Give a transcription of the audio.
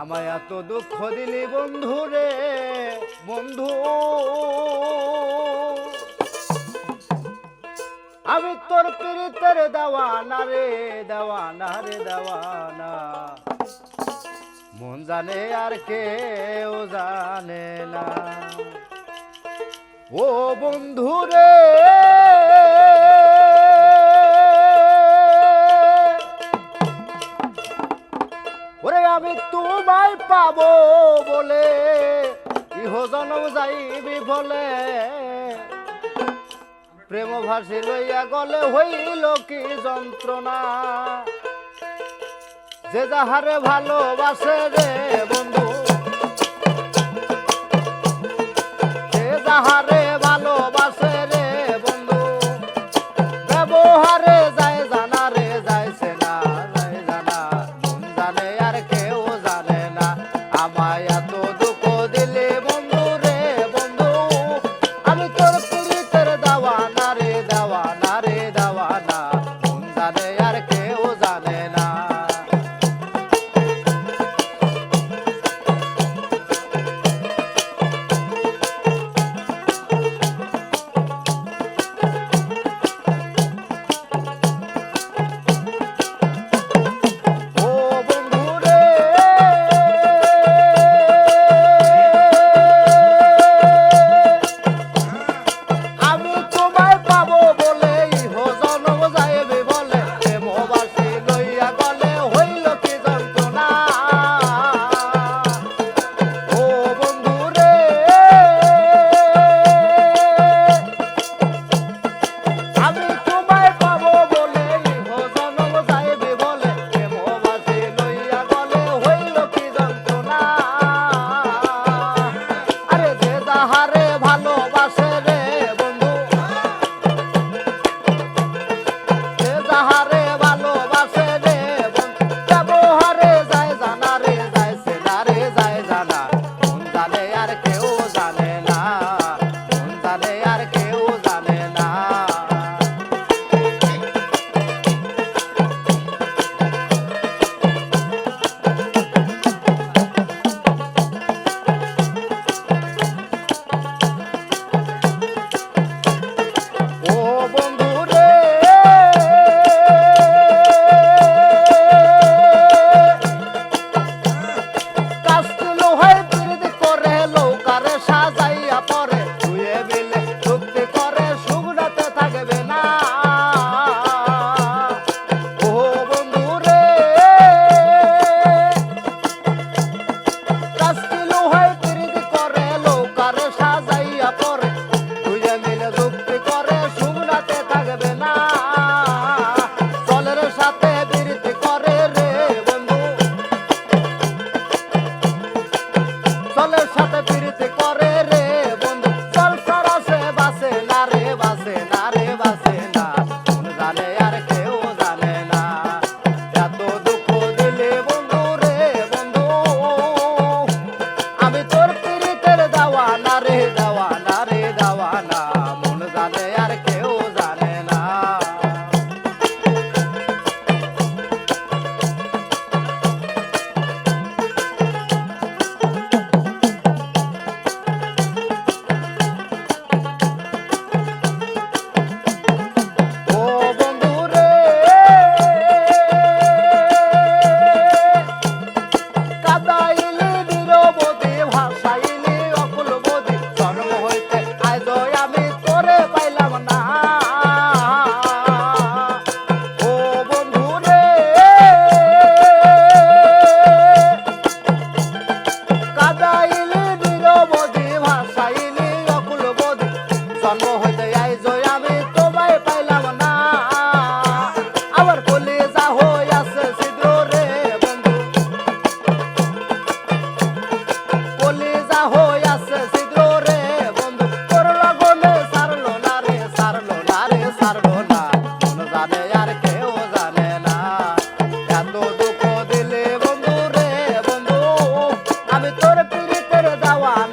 আমায় এত দুঃখ দিলি বন্ধু রে, বন্ধু। আমি তোর পীড়িতের দেওয়ানা রে দেওয়ানা রে, দেওয়ানা। মন জানে আর কেউ জানে না। ও বন্ধু রে ওরে আমি তোমায় পাবো বলে ইহ জনম যাইবি বলে। প্রেম ভাসি লইয়া গলে হইল কি যন্ত্রণা। যে যাহারে ভালোবাসে রে বন্ধু কোন আর কেউ জানে না। কোন জানে আর কেউ জানে না। ও বন্ধু চলের সাথে প্রীতি করে রে বন্ধু। চল সারা সে বাসে না রে, বাসে না রে, বাসে না। কোন জানে আর কেউ জানে না। এত দুঃখ দিলে বন্ধু রে বন্ধু। আমি তোর প্রীতের দেওয়ানা রে দেওয়ানা রে, দেওয়ানা। মন জানে আর কেউ nada তোর পীড়িতের দেওয়ানা